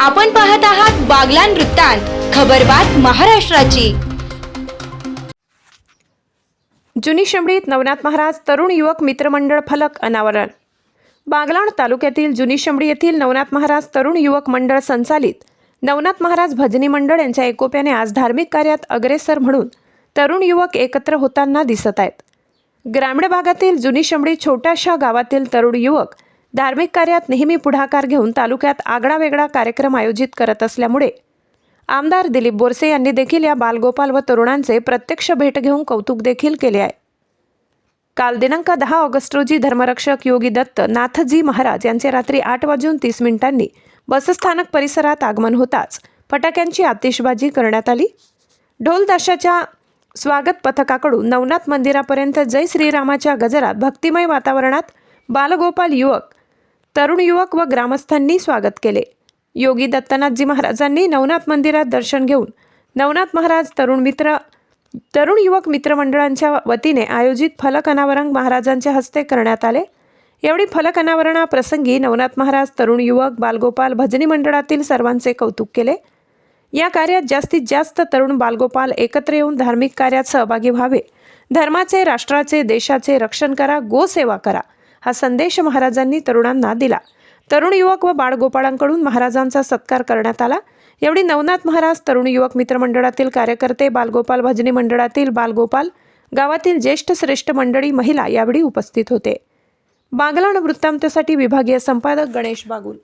आपण पाहत आहात बागलान वृत्तांत खबरबात महाराष्ट्राची. जुनी शिमडीत नवनाथ महाराज तरुण युवक मित्रमंडळ फलक अनावरण. बागलाण तालुक्यातील जुनी शिमडी येथील नवनाथ महाराज तरुण युवक मंडळ संचालित नवनाथ महाराज भजनी मंडळ यांच्या एकोप्याने आज धार्मिक कार्यात अग्रेसर म्हणून तरुण युवक एकत्र होताना दिसत आहेत. ग्रामीण भागातील जुनी शिमडी छोट्याशा गावातील तरुण युवक धार्मिक कार्यात नेहमी पुढाकार घेऊन तालुक्यात आगळा वेगळा कार्यक्रम आयोजित करत असल्यामुळे आमदार दिलीप बोरसे यांनी देखील या बालगोपाल व तरुणांचे प्रत्यक्ष भेट घेऊन कौतुक देखील केले आहे. काल दिनांक दहा ऑगस्ट रोजी धर्मरक्षक योगी दत्त नाथजी महाराज यांचे रात्री आठ वाजून तीस मिनिटांनी बसस्थानक परिसरात आगमन होताच फटाक्यांची आतिषबाजी करण्यात आली. ढोलदाशाच्या स्वागत पथकाकडून नवनाथ मंदिरापर्यंत जय श्रीरामाच्या गजरात भक्तिमय वातावरणात बालगोपाल युवक तरुण युवक व ग्रामस्थांनी स्वागत केले. योगी दत्तनाथजी महाराजांनी नवनाथ मंदिरात दर्शन घेऊन नवनाथ महाराज तरुण मित्र तरुण युवक मित्रमंडळांच्या वतीने आयोजित फलक अनावरण महाराजांच्या हस्ते करण्यात आले. एवढी फलक अनावरणाप्रसंगी नवनाथ महाराज तरुण युवक बालगोपाल भजनी मंडळातील सर्वांचे कौतुक केले. या कार्यात जास्तीत जास्त तरुण बालगोपाल एकत्र येऊन धार्मिक कार्यात सहभागी व्हावे. धर्माचे राष्ट्राचे देशाचे रक्षण करा गोसेवा करा. हा संदेश महाराजांनी तरुणांना दिला. तरुण युवक व बाळगोपाळांकडून महाराजांचा सत्कार करण्यात आला. एवढी नवनाथ महाराज तरुण युवक मित्रमंडळातील कार्यकर्ते बालगोपाल भजनी मंडळातील बालगोपाल गावातील ज्येष्ठ श्रेष्ठ मंडळी महिला यावेळी उपस्थित होते. बागलाण वृत्तांतसाठी विभागीय संपादक गणेश बागुल.